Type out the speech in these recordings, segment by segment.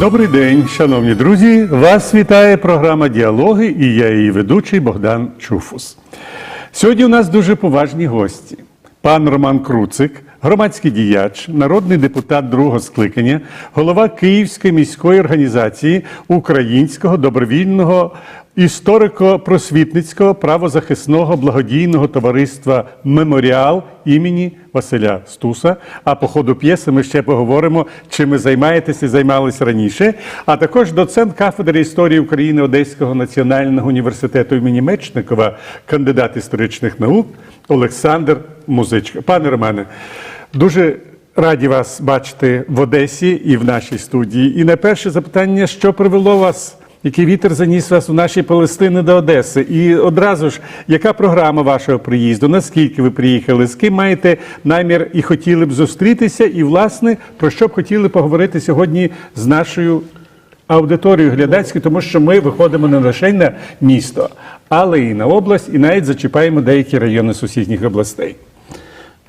Добрий день, шановні друзі! Вас вітає програма Діалоги і я її ведучий Богдан Чуфус. Сьогодні у нас дуже поважні гості. Пан Роман Круцик, громадський діяч, народний депутат другого скликання, голова Київської міської організації Українського добровільного історико-просвітницького правозахисного благодійного товариства Меморіал імені Василя Стуса. А по ходу п'єси ми ще поговоримо, чим ви займаєтеся і займалися раніше. А також доцент кафедри історії України Одеського національного університету імені Мечникова, кандидат історичних наук Олександр Музичко. Пане Романе, дуже раді вас бачити в Одесі і в нашій студії. І найперше запитання, що привело вас? Який вітер заніс вас у нашій Палестини до Одеси? І одразу ж, яка програма вашого приїзду? Наскільки ви приїхали? З ким маєте намір і хотіли б зустрітися? І, власне, про що б хотіли поговорити сьогодні з нашою аудиторією глядацькою, тому що ми виходимо не лише на місто, але і на область, і навіть зачіпаємо деякі райони сусідніх областей.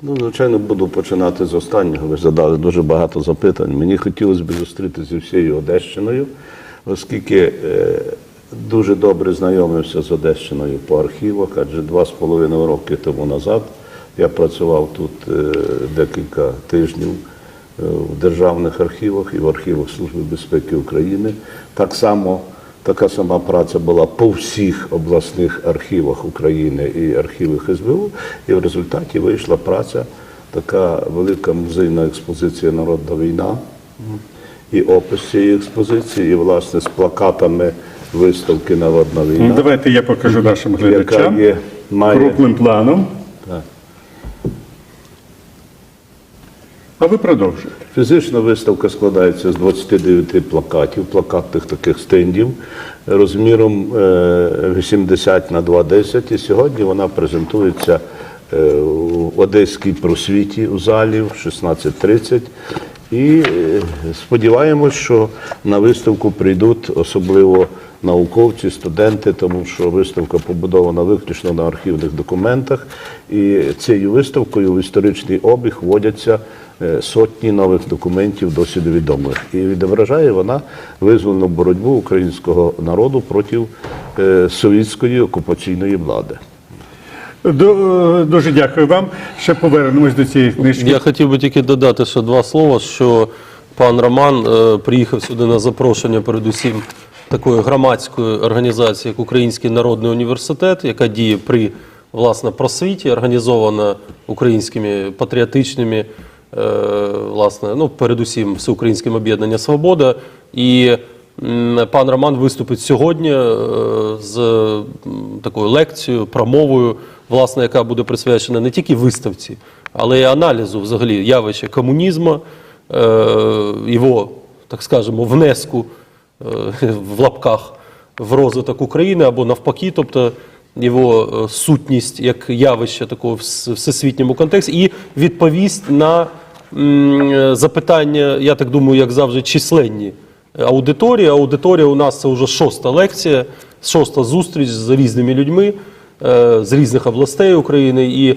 Ну, звичайно, буду починати з останнього. Ви задали дуже багато запитань. Мені хотілося б зустрітися зі всією Одещиною, оскільки е, дуже добре знайомився з Одещиною по архівах, адже два з половиною роки тому назад я працював тут е, декілька тижнів е, в державних архівах і в архівах Служби безпеки України. Так само така сама праця була по всіх обласних архівах України і архівах СБУ. І в результаті вийшла праця, така велика музейна експозиція Народна війна і опис цієї експозиції, і власне з плакатами виставки Народна війна. Ну, Давайте я покажу нашим глядачам є, має крупним планом. Так. А ви продовжуєте. Фізична виставка складається з 29 плакатів, плакатних таких стендів розміром е, 80 на 2,10. І сьогодні вона презентується е, в Одеській просвіті у залі в 16.30. І е, сподіваємось, що на виставку прийдуть особливо науковці, студенти, тому що виставка побудована виключно на архівних документах. І цією виставкою в історичний обіг вводяться е, сотні нових документів досить відомих. І відображає вона визвольну боротьбу українського народу проти е, совєтської окупаційної влади. Ду- Дуже дякую вам. Ще повернемось до цієї книжки. Я хотів би тільки додати ще два слова, що пан Роман е, приїхав сюди на запрошення передусім такої громадської організації, як Український народний університет, яка діє при власне просвіті, організована українськими патріотичними, е, власне, ну передусім всеукраїнським об'єднання Свобода. І пан Роман виступить сьогодні е, з такою лекцією, промовою, власне, яка буде присвячена не тільки виставці, але й аналізу взагалі явища комунізму, е, його, так скажемо, внеску е, в лапках в розвиток України або навпаки, тобто його е, сутність як явище такого в всесвітньому контексті, і відповість на запитання, я так думаю, як завжди, численні аудиторії. Аудиторія у нас це вже шоста лекція, шоста зустріч з різними людьми з різних областей України, і е,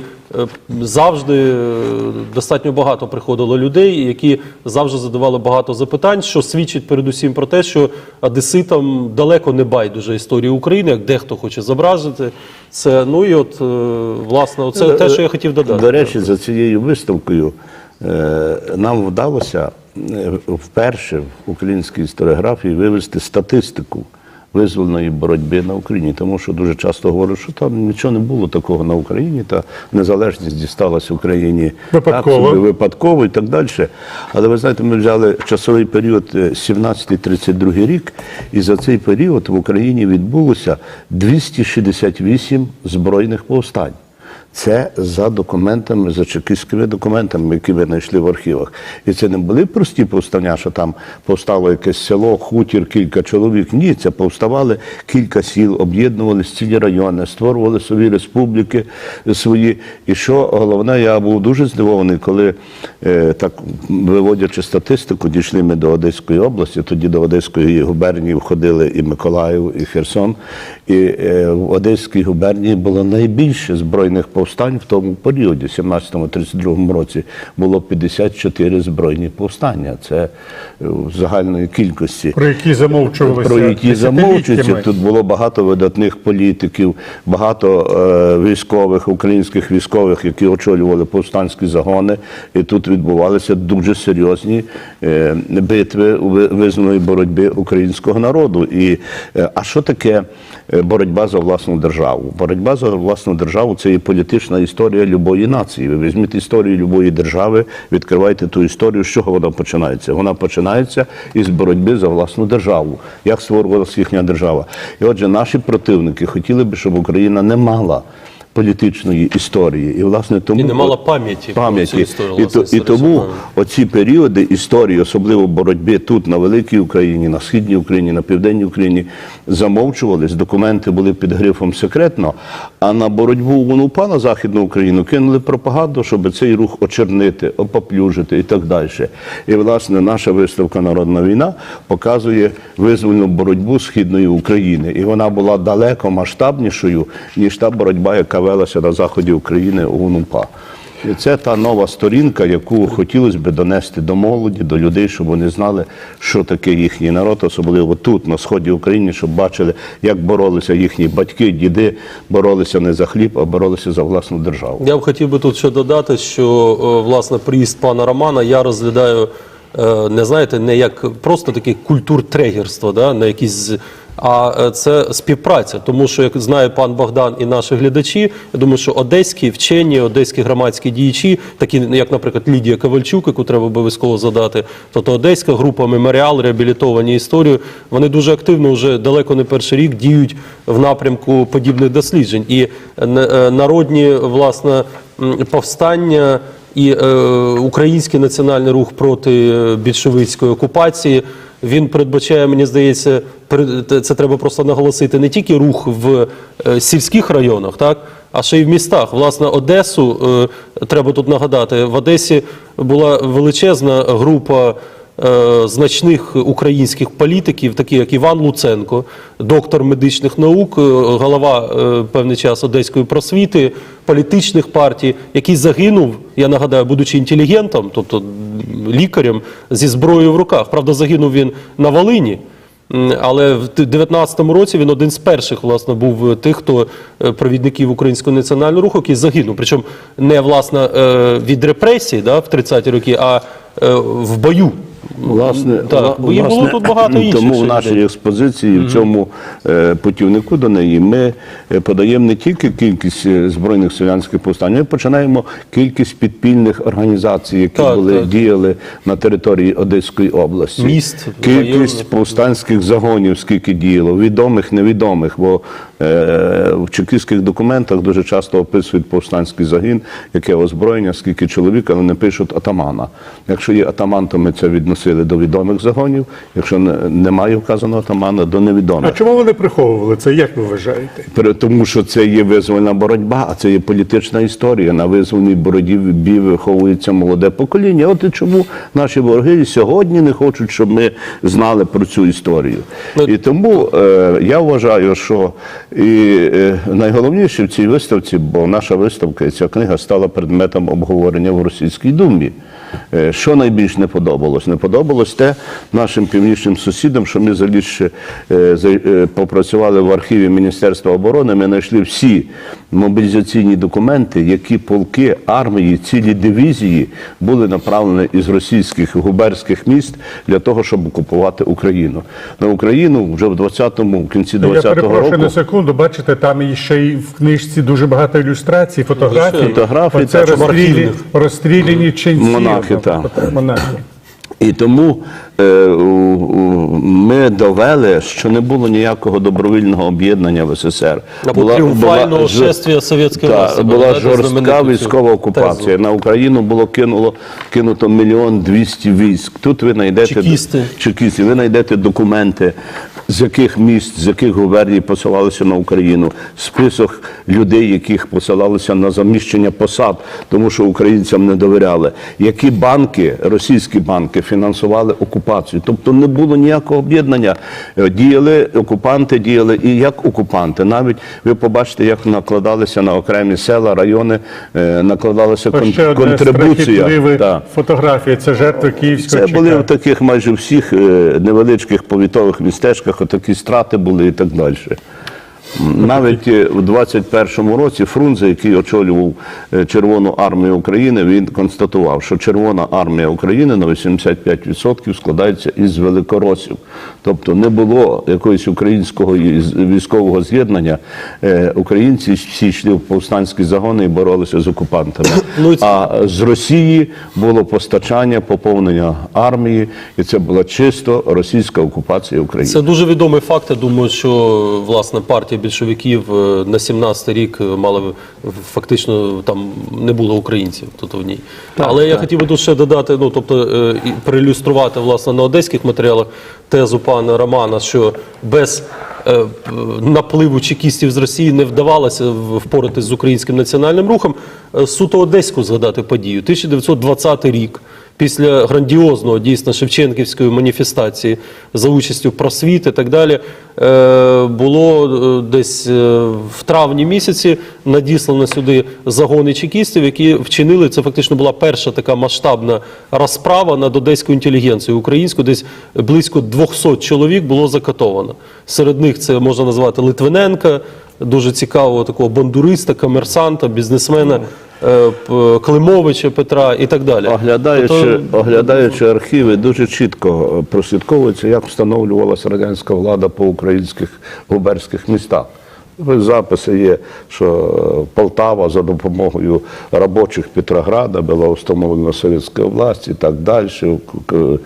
завжди е, достатньо багато приходило людей, які завжди задавали багато запитань, що свідчить передусім про те, що одеситам далеко не байдуже історії України, як дехто хоче зобразити це. Ну і от е, власне, це те, що я хотів додати. До речі, за цією виставкою е, нам вдалося е, вперше в українській історіографії вивести статистику визвольної боротьби на Україні, тому що дуже часто говорять, що там нічого не було такого на Україні, та незалежність дісталась Україні Випадково. так собі, випадково і так далі. Але ви знаєте, ми взяли часовий період е, 17-32 рік, і за цей період в Україні відбулося 268 збройних повстань. Це за документами, за чекістськими документами, які ви знайшли в архівах. І це не були прості повстання, що там повстало якесь село, хутір, кілька чоловік. Ні, це повставали кілька сіл, об'єднувалися цілі райони, створювали свої республіки свої. І що головне, я був дуже здивований, коли е, так виводячи статистику, дійшли ми до Одеської області. Тоді до Одеської губернії входили і Миколаїв, і Херсон. І е, в Одеській губернії було найбільше збройних повстань в тому періоді, 17-32 році, було 54 збройні повстання. Це е, в загальної кількості. Про які замовчувалися Про які замовчуються. Тут було багато видатних політиків, багато е, військових, українських військових, які очолювали повстанські загони. І тут відбувалися дуже серйозні е, битви визнаної боротьби українського народу. І, е, а що таке е, боротьба за власну державу? Боротьба за власну державу це є політична історія любої нації. Ви візьміть історію любої держави, відкривайте ту історію, з чого вона починається. Вона починається із боротьби за власну державу. Як створювалася їхня держава? І отже, наші противники хотіли би, щоб Україна не мала. Політичної історії, і власне тому І не мала пам'яті пам'яті. цю історію, і, то, і тому оці періоди історії, особливо боротьби тут на великій Україні, на східній Україні, на південній Україні, замовчувались. Документи були під грифом секретно. А на боротьбу УНУПА на західну Україну кинули пропаганду, щоб цей рух очернити, опоплюжити і так далі. І власне наша виставка Народна війна показує визвольну боротьбу східної України, і вона була далеко масштабнішою ніж та боротьба, яка велася на заході України УНУПА. І це та нова сторінка, яку хотілося б донести до молоді, до людей, щоб вони знали, що таке їхній народ, особливо тут, на сході України, щоб бачили, як боролися їхні батьки, діди, боролися не за хліб, а боролися за власну державу. Я б хотів би тут ще додати, що е, власне приїзд пана Романа я розглядаю е, не знаєте, не як просто таке культуртрегерство, да, на якісь. А е, це співпраця, тому що як знає пан Богдан і наші глядачі, я думаю, що одеські вчені, одеські громадські діячі, такі як, наприклад, Лідія Ковальчук, яку треба обов'язково задати, тобто одеська група меморіал, реабілітовані історію, вони дуже активно вже далеко не перший рік діють в напрямку подібних досліджень. І е, е, народні власне повстання і е, український національний рух проти більшовицької окупації. Він передбачає, мені здається, це треба просто наголосити не тільки рух в е, сільських районах, так а ще й в містах. Власне, Одесу е, треба тут нагадати. В Одесі була величезна група значних українських політиків, такі як Іван Луценко, доктор медичних наук, е, голова е, певний час одеської просвіти, політичних партій, який загинув, я нагадаю, будучи інтелігентом, тобто лікарем зі зброєю в руках. Правда, загинув він на Волині. Але в 19-му році він один з перших власне був е, тих, хто е, провідників українського національного руху, який загинув. Причому не власне е, від репресій да, в 30-ті роки, а е, в бою. Власне, так, бо їх було тут багато інших. Тому в нашій експозиції, в цьому е, путівнику до неї, ми е, подаємо не тільки кількість е, збройних селянських повстань, ми починаємо кількість підпільних організацій, які Так, були так. діяли на території Одеської області. Міст, кількість районів. повстанських загонів, скільки діяло, відомих, невідомих. Бо е, в чекістських документах дуже часто описують повстанський загін, яке озброєння, скільки чоловік, але не пишуть атамана. Якщо є атаман, то ми це відносили до відомих загонів. Якщо не- немає вказаного атамана, до А чому вони приховували це? Як ви вважаєте? Тому що це є визвольна боротьба, а це є політична історія. На визвольній боротьбі виховується молоде покоління. От і чому наші вороги сьогодні не хочуть, щоб ми знали про цю історію. Ну, І тому е, я вважаю, що і е, найголовніше в цій виставці, бо наша виставка і ця книга стала предметом обговорення в Російській думі. Е, Що найбільш не подобалось? Не подобалось те нашим північним сусідам, що ми залізши е, е, попрацювали в архіві Міністерства оборони. Ми знайшли всі мобілізаційні документи, які полки армії, цілі дивізії були направлені із російських губерських міст для того, щоб окупувати Україну. На Україну вже в 20-му, в кінці Ну, Я 20-го перепрошую року. на секунду. Бачите, там ще й в книжці дуже багато ілюстрацій, фотографій. Фотографій, Оце розстріляні, розстріляні ченці. Монахи, так. Монахи. І тому е, ми довели, що не було ніякого добровільного об'єднання в СССР. Була була, Та, була жорстка військова окупація. На Україну було кинуло кинуто мільйон двісті військ. Тут ви знайдете чекісти, ви знайдете документи, з яких міст, з яких губерній посилалися на Україну, список людей, яких посилалися на заміщення посад, тому що українцям не довіряли. Які банки, російські банки, фінансували окупацію. Тобто не було ніякого об'єднання. Е, Діяли окупанти, діяли і як окупанти. Навіть ви побачите, як накладалися на окремі села, райони, е, накладалася кон- ще одне контрибуція. Так. фотографія. Це жертви Київського Це були в таких майже всіх е, невеличких повітових містечках, отакі страти були і так далі. Навіть е, у 21-му році Фрунзе, який очолював е, Червону армію України, він констатував, що Червона армія України на 85% складається із великоросів. Тобто не було якогось українського військового з'єднання. Е, Українці всі йшли в повстанські загони і боролися з окупантами. Ну, А з Росії було постачання, поповнення армії, і це була чисто російська окупація України. Це дуже відомий факт. Я думаю, що власне партія більшовиків е, на 17 рік е, мала фактично там не було українців тут в ній. Але я хотів би тут ще додати, ну тобто е, і проілюструвати власне на одеських матеріалах тезу пана Романа, що без напливу чекістів з Росії не вдавалося впоратись з українським національним рухом. Суто одеську згадати подію. 1920 рік. Після грандіозного дійсно Шевченківської маніфестації за участю просвіт і так далі е, було е, десь е, в травні місяці надіслано сюди загони чекістів, які вчинили це. Фактично була перша така масштабна розправа над одеською інтелігенцією українською. Десь близько 200 чоловік було закатовано. Серед них це можна назвати Литвиненка, дуже цікавого такого бандуриста, комерсанта, бізнесмена. Е, Климовича Петра і так далі. Оглядаючи, Тобто, оглядаючи архіви, дуже чітко е, прослідковується, як встановлювалася радянська влада по українських губерських містах. Ось Записи є, що е, Полтава за допомогою робочих Петрограда була встановлена совєтська власть і так далі, е,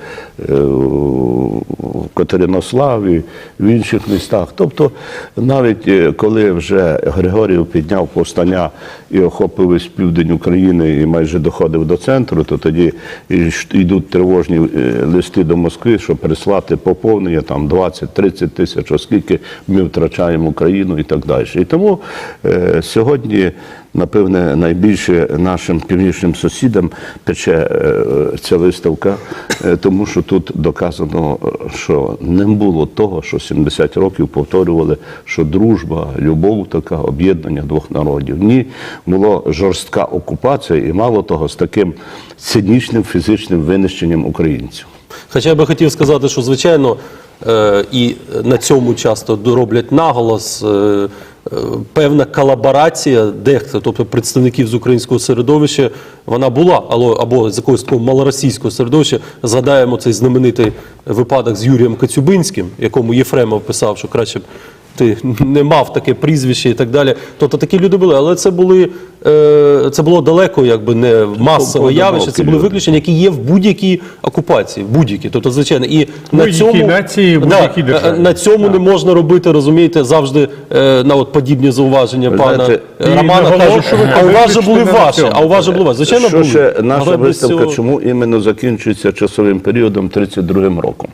в Катеринославі, в інших містах. Тобто, навіть е, коли вже Григорів підняв повстання і охопив весь південь України і майже доходив до центру, то тоді йдуть тривожні листи до Москви, щоб прислати поповнення там 20-30 тисяч, оскільки ми втрачаємо Україну і так далі. І тому е, сьогодні, напевне, найбільше нашим північним сусідам пече е, ця виставка, е, тому що тут доказано, що не було того, що 70 років повторювали, що дружба, любов така, об'єднання двох народів. Ні, була жорстка окупація, і мало того, з таким цинічним фізичним винищенням українців. Хоча я би хотів сказати, що звичайно і на цьому часто роблять наголос. Е, е, Певна колаборація дехто, тобто представників з українського середовища, вона була, або з якогось такого малоросійського середовища. Згадаємо цей знаменитий випадок з Юрієм Кацюбинським, якому Єфремов писав, що краще б ти не мав таке прізвище і так далі. Тобто такі люди були, але це були е, це було далеко, якби не масове явище. Це були виключення, які є в будь-якій окупації, будь-якій. Тобто, звичайно, і на цьому нації, да, е, на цьому не можна робити, розумієте, завжди е, на от подібні зауваження пана е, Романа кажуть, а у вас же були ваші, а у вас же були ваші. Звичайно, що були. ще наша виставка, цього- чому іменно закінчується часовим періодом 32 роком?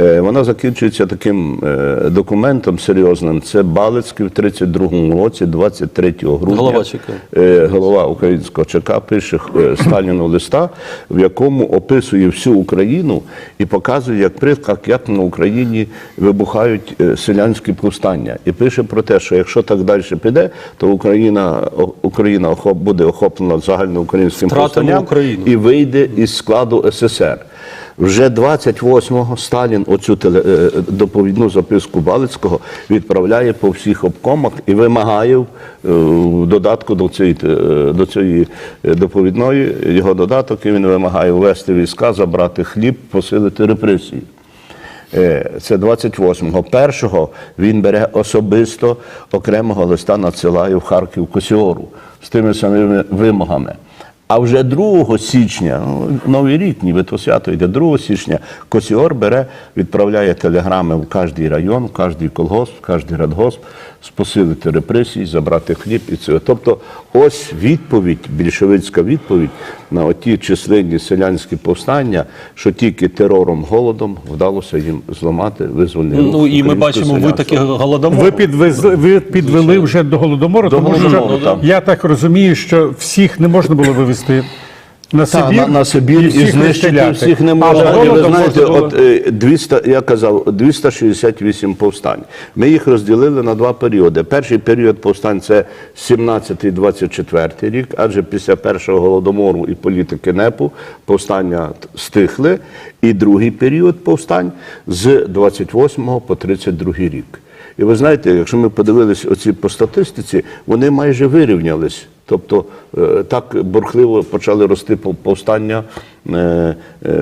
Е, Вона закінчується таким е, документом серйозним. Це Балицький в 32-му році, 23 грудня. Голова ЧК. Е, голова українського ЧК пише Сталіну листа, в якому описує всю Україну і показує, як приклад, як на Україні вибухають селянські повстання. І пише про те, що якщо так далі піде, то Україна, Україна буде охоплена загальноукраїнським повстанням Україну. і вийде із складу СССР. Вже 28-го Сталін оцю теле, е, доповідну записку Балицького відправляє по всіх обкомах і вимагає е, в додатку до цієї, е, до цієї доповідної його додаток, і він вимагає ввести війська, забрати хліб, посилити репресії. Це 28-го. Першого він бере особисто окремого листа надсилає в Харків Косіору з тими самими вимогами. А вже 2 січня, ну, Новий рік, ніби то свято йде, 2 січня Косіор бере, відправляє телеграми в кожний район, в кожний колгосп, в кожний радгосп, посилити репресії, забрати хліб і це. Тобто, ось відповідь, більшовицька відповідь на оті численні селянські повстання, що тільки терором, голодом вдалося їм зламати визвольний рух Ну і ми бачимо, ви таки голодомор. Ви підвезли, ви підвели вже до голодомору, До тому Голодомору, що так. я так розумію, що всіх не можна було вивезти. На Та, Сибір, на, на Сибір і, всіх знищити розстріляти. всіх не А може. І голодом ви знаєте, можна було- от е, 200, я казав, 268 повстань. Ми їх розділили на два періоди. Перший період повстань це 17-24 рік, адже після першого голодомору і політики НЕПу повстання т- стихли. І другий період повстань з 28 по 32 рік. І ви знаєте, якщо ми подивилися оці по статистиці, вони майже вирівнялись. Тобто е, так бурхливо почали рости повстання е, е,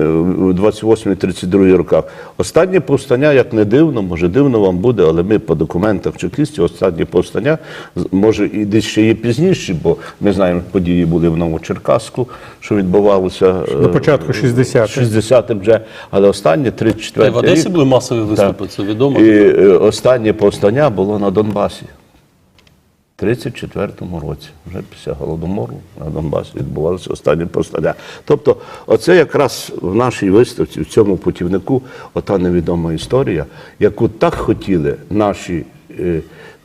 в 28-32 роках. Останнє повстання, як не дивно, може дивно вам буде, але ми по документах чекістів останнє повстання, може і десь ще є пізніше, бо ми знаємо, події були в Новочеркаську, що відбувалося На початку 60-х. 60-м вже, але останнє 34 в Одесі були масові виступи, це відомо. І останнє повстання було на Донбасі. В 34-му році, вже після Голодомору на Донбасі відбувалося останнє повстання. Тобто, оце якраз в нашій виставці, в цьому путівнику, ота невідома історія, яку так хотіли наші е,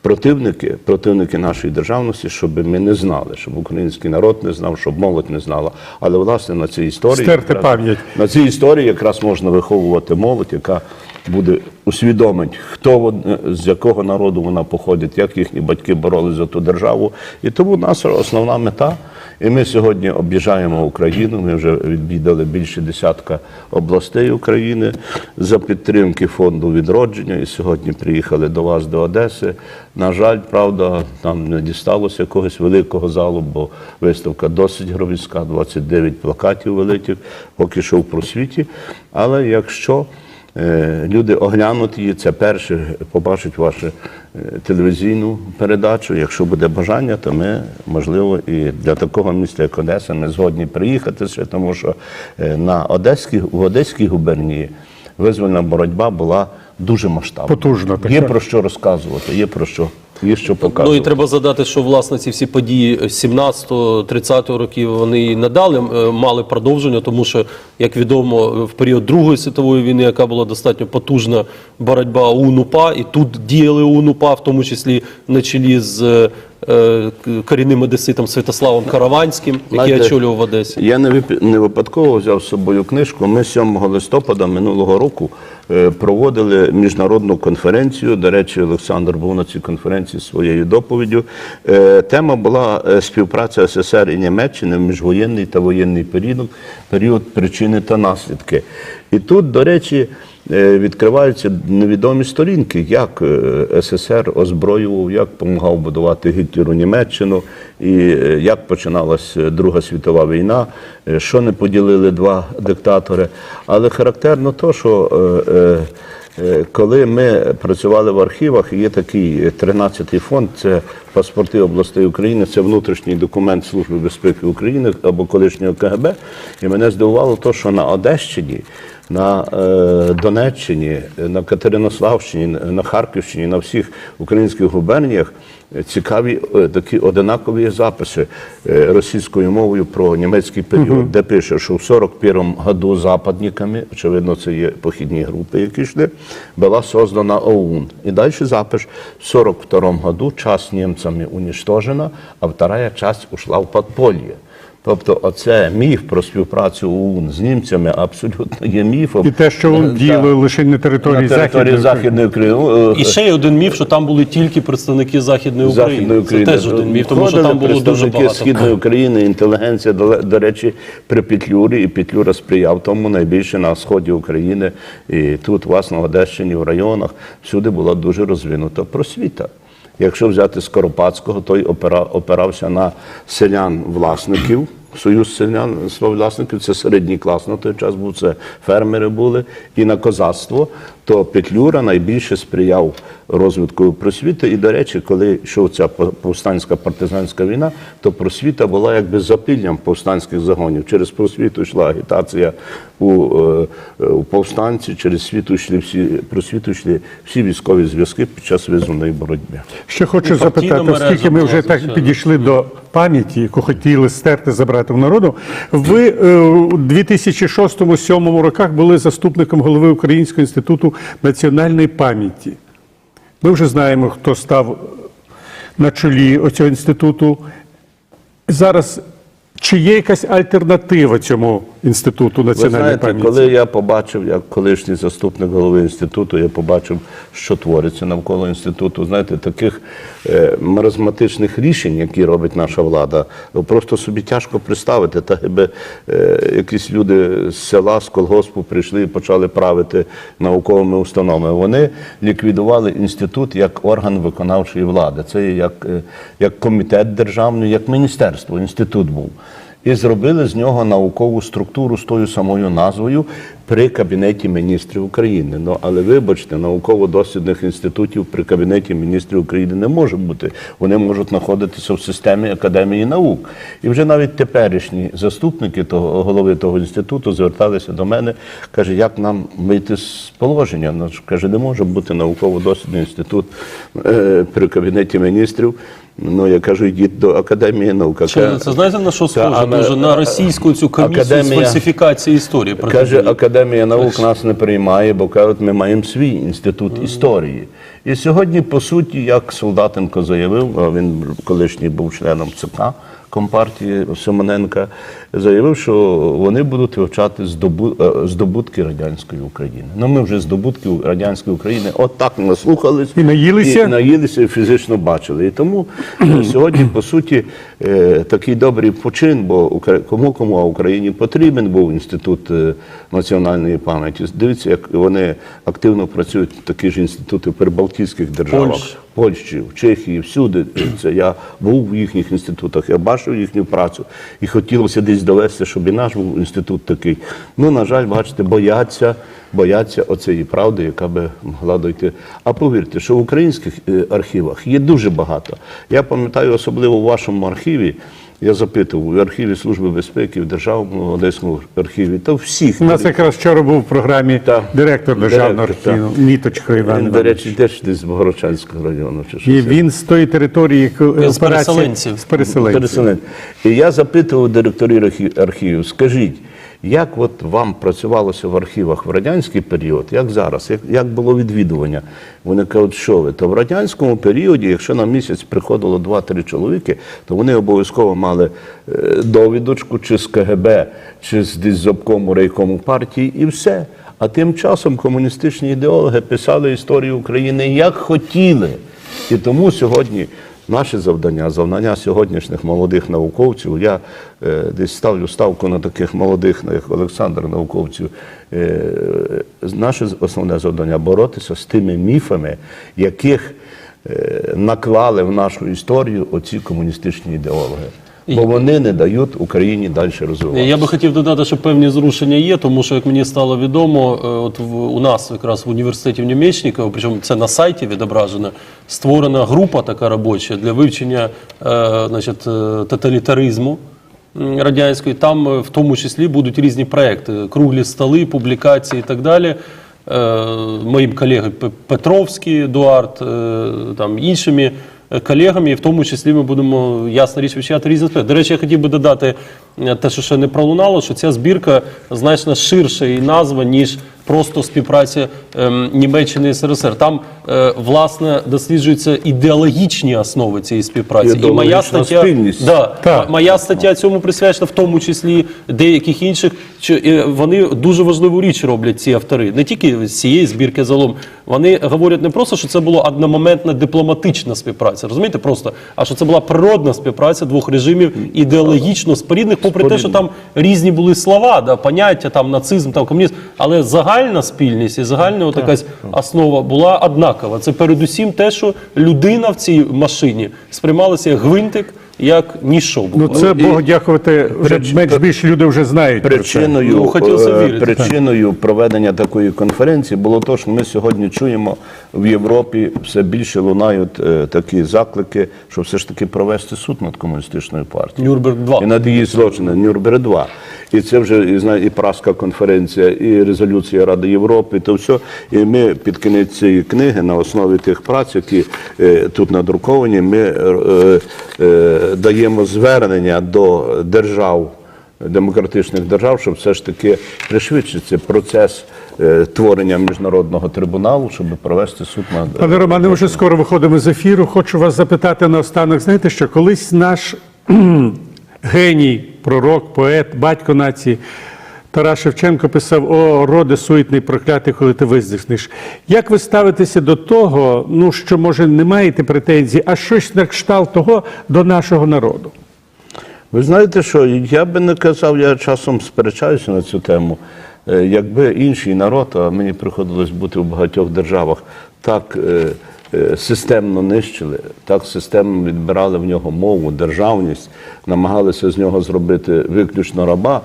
противники, противники нашої державності, щоб ми не знали, щоб український народ не знав, щоб молодь не знала. Але власне на цій історії Стерти якраз- пам'ять. на цій історії якраз можна виховувати молодь, яка буде усвідомить, хто вон- з якого народу вона походить, як їхні батьки боролись за ту державу. І тому наша основна мета. І ми сьогодні об'їжджаємо Україну. Ми вже відвідали більше десятка областей України за підтримки фонду відродження. І сьогодні приїхали до вас до Одеси. На жаль, правда, нам не дісталося якогось великого залу, бо виставка досить громіська, 29 плакатів великих, поки що в просвіті. Але якщо люди оглянуть її, це перше, побачать вашу е, телевізійну передачу. Якщо буде бажання, то ми, можливо, і для такого міста, як Одеса, ми згодні приїхати тому що е, на Одеській, в Одеській губернії визвольна боротьба була дуже масштабна. Потужна така. Є про що розказувати, є про що, є що показувати. Ну і треба задати, що власне ці всі події 17-30 років вони і надалі е, мали продовження, тому що, як відомо, в період Другої світової війни, яка була достатньо потужна боротьба УНУПА, і тут діяли УНУПА, в тому числі на чолі з е, корінним одеситом Святославом Караванським, який Знаєте, очолював в Одесі. Я не, вип- не випадково взяв з собою книжку. Ми 7 листопада минулого року проводили міжнародну конференцію. До речі, Олександр був на цій конференції своєю доповіддю. Е, Тема була е, співпраця СССР і Німеччини в міжвоєнний та воєнний період, період причини та наслідки. І тут, до речі, е, відкриваються невідомі сторінки, як е, СССР озброював, як допомагав будувати Гітлеру Німеччину, і е, як починалась е, Друга світова війна, е, що не поділили два диктатори. Але характерно то, що е, е, Е, Коли ми працювали в архівах, є такий 13-й фонд, це паспорти областей України, це внутрішній документ Служби безпеки України або колишнього КГБ. І мене здивувало те, що на Одещині, на е, Донеччині, на Катеринославщині, на Харківщині, на всіх українських губерніях цікаві е, такі одинакові записи е, російською мовою про німецький період, де пише, що в 41 году западниками, очевидно, це є похідні групи, які йшли, була создана ОУН. І далі запис, в 42 году часть німцями уничтожена, а вторая часть ушла в подполье. Тобто, оце міф про співпрацю ОУН з німцями абсолютно є міфом. І те, що Е, вони діяли лише на території, на території Західної України. України. Е, І ще є один міф, що там були тільки представники Західної України. Західної України. Це теж один міф, тому що там було дуже багато. Східної України, інтелігенція, до речі, при Петлюрі, і Петлюра сприяв тому найбільше на сході України. І тут, власне, в Одещині, в районах, всюди була дуже розвинута просвіта. Якщо взяти Скоропадського, той опера, опирався на селян-власників. Союз селян власників це середній клас на той час був, це фермери були, і на козацтво, то Петлюра найбільше сприяв розвитку просвіти. І, до речі, коли йшов ця по- повстанська партизанська війна, то просвіта була якби запіллям повстанських загонів. Через просвіту йшла агітація у, е, е, у повстанці, через світу йшли всі просвіту йшли всі військові зв'язки під час визвольної боротьби. Ще хочу Ну, запитати, мережа оскільки ми вже так підійшли до пам'яті, яку хотіли стерти забрати в народу. Ви е, у 2006-2007 роках були заступником голови Українського інституту національної пам'яті. Ми вже знаємо, хто став на чолі цього інституту. Зараз Чи є якась альтернатива цьому інституту Ви національної знаєте, пам'яті? коли я побачив, як колишній заступник голови інституту, я побачив, що твориться навколо інституту. Знаєте, таких е, маразматичних рішень, які робить наша влада, просто собі тяжко представити. Так якби е, якісь люди з села, з колгоспу прийшли і почали правити науковими установами. Вони ліквідували інститут як орган виконавчої влади. Це як, е, як комітет державний, як міністерство. Інститут був і зробили з нього наукову структуру з тою самою назвою при Кабінеті міністрів України. Ну але вибачте, науково-дослідних інститутів при Кабінеті міністрів України не може бути. Вони можуть знаходитися в системі Академії наук. І вже навіть теперішні заступники того голови того інституту зверталися до мене, каже, як нам вийти з положення. Ну, каже, не може бути науково-дослідний інститут е, при Кабінеті міністрів. Ну, я кажу, йдіть до Академії наук. Це, це знаєте на що схоже? Та, Дуже а- на російську цю комісію з Академія- фальсифікації історії. Каже. Академія наук нас не приймає, бо кажуть, ми маємо свій інститут історії. І сьогодні, по суті, як Солдатенко заявив, а він колишній був членом ЦК Компартії Симоненка, заявив, що вони будуть вивчати е, здобутки радянської України. Ну ми вже здобутки радянської України отак наслухались І наїлися? і наїлися і фізично бачили. І тому е, сьогодні, по суті, такий добрий почин, бо кому кому а Україні потрібен був інститут е, національної пам'яті. Дивіться, як вони активно працюють такі ж інститути в прибалтійських державах. Польща. Польщі, в Чехії, всюди це я був в їхніх інститутах, я бачив їхню працю і хотілося десь довести, щоб і наш був інститут такий. Ну, на жаль, бачите, бояться, бояться оцієї правди, яка би могла дойти. А повірте, що в українських е, архівах є дуже багато. Я пам'ятаю, особливо в вашому архіві. Я запитував в архіві Служби безпеки, в Державному Одеському архіві та всіх. У нас якраз вчора був в програмі Так. директор державного Директор, архіву Ніточко Іван. Він, до речі, теж десь з Богородчанського району. Чи щось. І він з тої території яку- з переселенців. з переселенців. І я запитував директорів архівів, скажіть, як от вам працювалося в архівах в радянський період, як зараз, як, як було відвідування? Вони кажуть, що ви? То в радянському періоді, якщо на місяць приходило 2-3 чоловіки, то вони обов'язково мали е, довідочку чи з КГБ, чи з десь з обкому райкому партії, і все. А тим часом комуністичні ідеологи писали історію України як хотіли. І тому сьогодні наше завдання, завдання сьогоднішніх молодих науковців, я е, десь ставлю ставку на таких молодих, як Олександр, науковців. Е, наше основне завдання боротися з тими міфами, яких е, наклали в нашу історію оці комуністичні ідеологи. Бо вони не дають Україні далі розвиватися. Я би хотів додати, що певні зрушення є, тому що, як мені стало відомо, е, от в, у нас якраз в університеті в Німечникова, причому це на сайті відображено, створена група така робоча для вивчення е, значить, е, тоталітаризму радянської. Там е, в тому числі будуть різні проекти, круглі столи, публікації і так далі. Моїм колегою Петровський Едуард, там іншими колегами, і в тому числі ми будемо ясна річ вивчати різні аспекти. До речі, я хотів би додати е, те, що ще не пролунало, що ця збірка значно ширша і назва, ніж просто співпраця ем, Німеччини і СРСР. Там е, власне досліджуються ідеологічні основи цієї співпраці. І моя стаття спільність. да, Так. моя стаття цьому присвячена, в тому числі деяких інших. Що е, вони дуже важливу річ роблять ці автори, не тільки з цієї збірки залом. Вони говорять не просто, що це була одномоментна дипломатична співпраця, розумієте, просто а що це була природна співпраця двох режимів ідеологічно спорідних, попри те, що там різні були слова, да, поняття там нацизм, там комунізм, але загальна спільність і загальна от якась основа була однакова. Це передусім те, що людина в цій машині сприймалася як гвинтик, як ніщо. Ну це Бог Богу дякувати, вже Прич- менш більш люди вже знають. про це. Причиною, Ну, хотілося е, вірити. причиною проведення такої конференції було те, що ми сьогодні чуємо в Європі все більше лунають е, такі заклики, що все ж таки провести суд над комуністичною партією. Нюрнберг 2. І над її злочини Нюрнберг 2. І це вже і, знає, і Празька конференція, і резолюція Ради Європи, то все. І ми під кінець цієї книги на основі тих праць, які е, тут надруковані, ми е, е, даємо звернення до держав. Демократичних держав, щоб все ж таки пришвидшити процес творення міжнародного трибуналу, щоб провести суд над Пане Романе, ми вже скоро виходимо з ефіру. Хочу вас запитати наостанок. Знаєте, що колись наш геній пророк, поет, батько нації. Тарас Шевченко писав: О, роде суетний проклятий, коли ти виздихнеш. Як ви ставитеся до того, ну що може не маєте претензій, а щось на кшталт того до нашого народу? Ви знаєте, що я би не казав, я часом сперечаюся на цю тему. Е, Якби інший народ, а мені приходилось бути в багатьох державах, так е, е, системно нищили, так системно відбирали в нього мову, державність, намагалися з нього зробити виключно раба,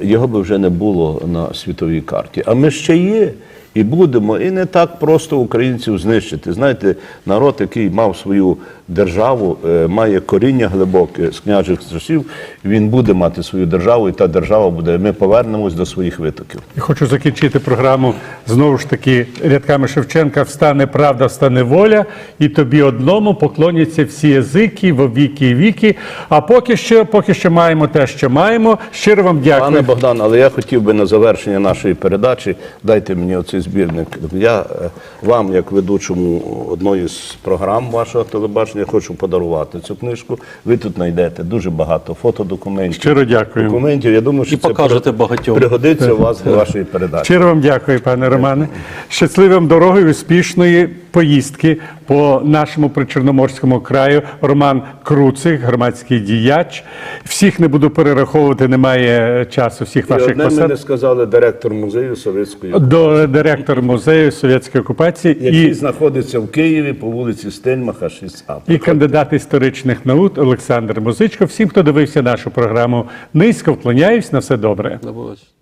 його би вже не було на світовій карті. А ми ще є. І будемо, і не так просто українців знищити. Знаєте, народ, який мав свою державу, е, має коріння глибоке з княжих часів, він буде мати свою державу, і та держава буде. Ми повернемось до своїх витоків. І хочу закінчити програму знову ж таки рядками Шевченка: встане правда, встане воля, і тобі одному поклоняться всі язики во віки і віки. А поки що, поки що маємо те, що маємо. Щиро вам дякую. Пане Богдан, але я хотів би на завершення нашої передачі дайте мені оцей збірник. Я е, вам, як ведучому одної з програм вашого телебачення, хочу подарувати цю книжку. Ви тут знайдете дуже багато фотодокументів. Щиро дякую. Документів. Я думаю, що І це покажете багатьом. пригодиться у вас до вашої передачі. Щиро вам дякую, пане Романе. Щасливим дороги, успішної поїздки по нашому причорноморському краю. Роман Круцик, громадський діяч. Всіх не буду перераховувати, немає часу всіх І ваших одне посад. мене сказали директор музею совєтської, До директор музею совєтської окупації який і, знаходиться в Києві по вулиці Стельмаха, 6А. і кандидат історичних наук Олександр Музичко. Всім, хто дивився нашу програму, низько вклоняюсь на все добре. До побачення.